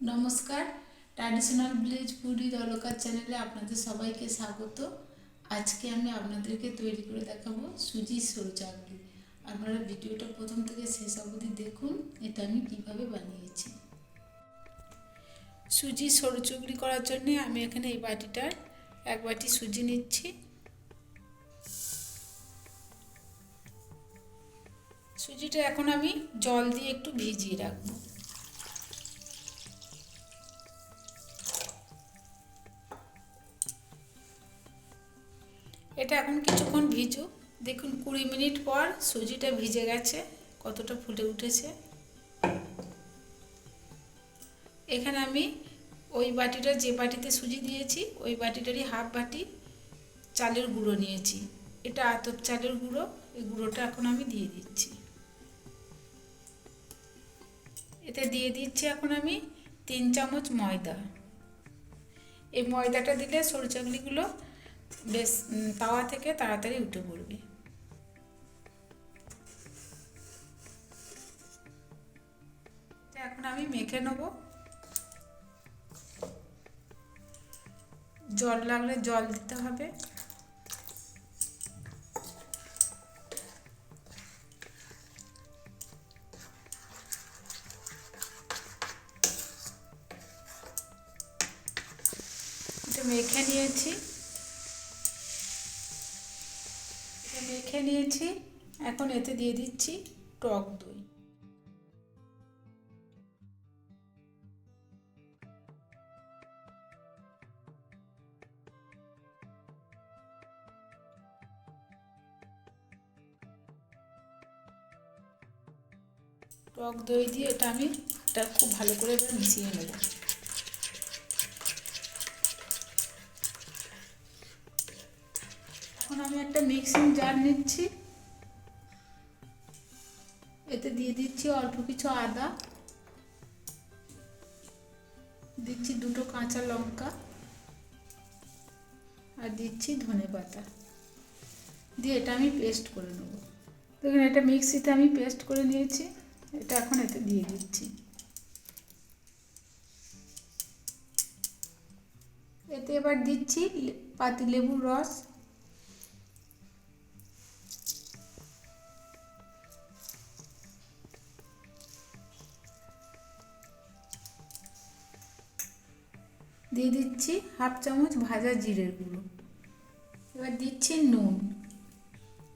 নমস্কার। Traditional village food দলকার চ্যানেলে আপনাদের সবাইকে স্বাগত। আজকে আমি আপনাদেরকে তৈরি করে দেখাবো সুজির সরু চাকলি। আপনারা ভিডিওটা প্রথম থেকে শেষ অবধি দেখুন, এটা আমি কীভাবে বানিয়েছি। সুজি সরু চুগলি করার জন্যে আমি এখানে এই বাটিটার এক বাটি সুজি নিচ্ছি। সুজিটা এখন আমি জল দিয়ে একটু ভিজিয়ে রাখব। এটা এখন কিছুক্ষণ ভিজুক দেখুন, কুড়ি মিনিট পর সুজিটা ভিজে গেছে, কতটা ফুটে উঠেছে। এখানে আমি ওই বাটিটা, যে বাটিতে সুজি দিয়েছি, ওই বাটিটারই হাফ বাটি চালের গুঁড়ো নিয়েছি। এটা আতপ চালের গুঁড়ো, এই গুঁড়োটা এখন আমি দিয়ে দিচ্ছি। এতে দিয়ে দিচ্ছি এখন আমি তিন চামচ ময়দা। এই ময়দাটা দিলে সরু চাকলিগুলো বেশ তাওয়া থেকে তাড়াতাড়ি উঠে পড়বে। এখন আমি মেখে নেব। জল লাগলে জল দিতে হবে। মেখে নিয়েছি। মেখে নিয়েছি। এখন এতে দিয়ে দিচ্ছি টক দই। টক দই দিয়ে এটা আমি এটা খুব ভালো করে মিশিয়ে নেব। আমি একটা মিক্সিং জার নিচ্ছি। এতে দিয়ে দিচ্ছি অল্প কিছু আদা। দিচ্ছি দুটো কাঁচা লঙ্কা। আর দিচ্ছি ধনে পাতা। দিয়ে এটা আমি পেস্ট করে নেব। দেখুন, এটা মিক্সিতে আমি পেস্ট করে নিয়েছি। এটা এখন এতে দিয়ে দিচ্ছি। এতে এবার দিচ্ছি পাতি লেবুর রস। দিয়ে দিচ্ছি হাফ চামচ ভাজা জিরের গুঁড়ো। এবার দিচ্ছি নুন।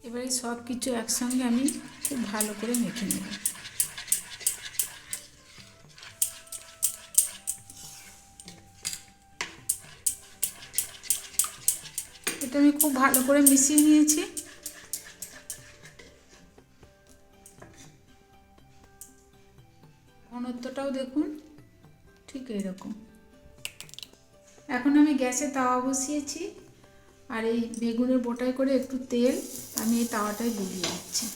এবার সব কিছু একসঙ্গে আমি খুব ভালো করে মেখে নেব। এটা আমি খুব ভালো করে মিশিয়ে নিয়েছি। ঘনত্বটাও দেখুন, ঠিক এইরকম। এখন আমি গ্যাসে তাওয়া বসিয়েছি আর এই বেগুনের বোটায় করে একটু তেল আমি এই তাওয়াটায় গুলিয়ে দিচ্ছি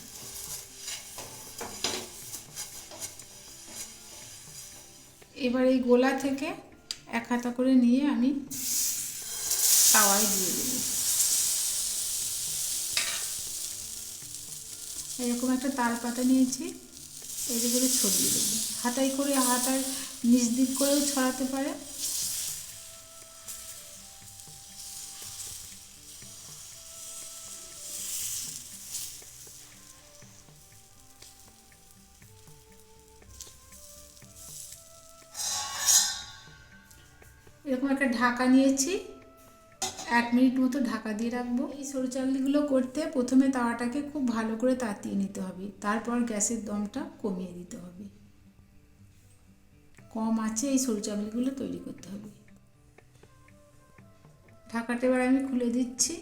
এবার এই গোলা থেকে এক হাতা করে নিয়ে আমি তাওয়ায় দিয়ে দেব। এরকম একটা তাল পাতা নিয়েছি এই করে ছড়িয়ে দেবো। হাতায় করে হাতায় নিচ দিক করেও ছড়াতে পারে। এরকম একটা ঢাকা নিয়েছি। এক মিনিট মতো ঢাকা দিয়ে রাখব। এই সরু চাকলিগুলো করতে প্রথমে তাওয়াটাকে খুব ভালো করে তাতিয়ে নিতে হবে। তারপর গ্যাসের দমটা কমিয়ে দিতে হবে। কম আছে এই সরু চাকলিগুলো তৈরি করতে হবে। ঢাকাটা এবার আমি খুলে দিচ্ছি।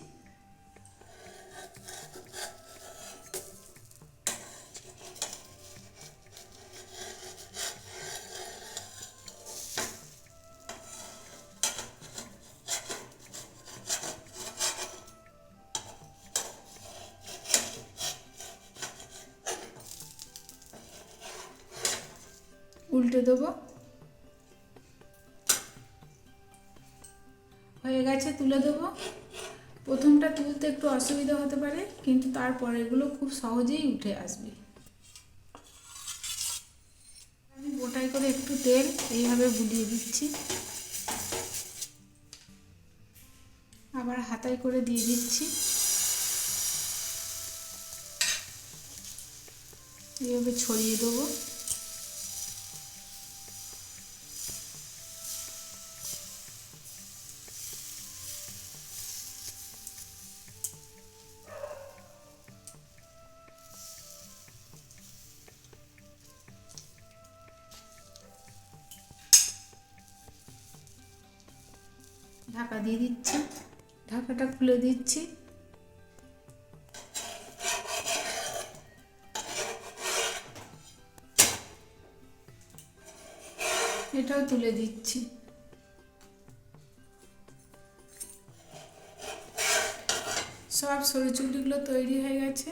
উল্টে দেবো। হয়ে গেছে, তুলে দেবো। প্রথমটা তুলতে একটু অসুবিধা হতে পারে, কিন্তু তারপরে এগুলো খুব সহজেই উঠে আসবে। আমি গোটাই করে একটু তেল এইভাবে বুলিয়ে দিচ্ছি। আবার হাতায় করে দিয়ে দিচ্ছি। এইভাবে ছড়িয়ে দেবো। ঢাকা দিয়ে দিচ্ছি। ঢাকাটা খুলে দিচ্ছি। এটাও তুলে দিচ্ছি। সব সরু চুলিগুলো তৈরি হয়ে গেছে।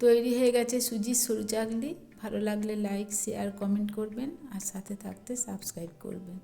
তৈরি হয়ে গেছে সুজির সরু চাকলি। ভালো লাগলে লাইক শেয়ার কমেন্ট করবেন আর সাথে থাকতে সাবস্ক্রাইব করবেন।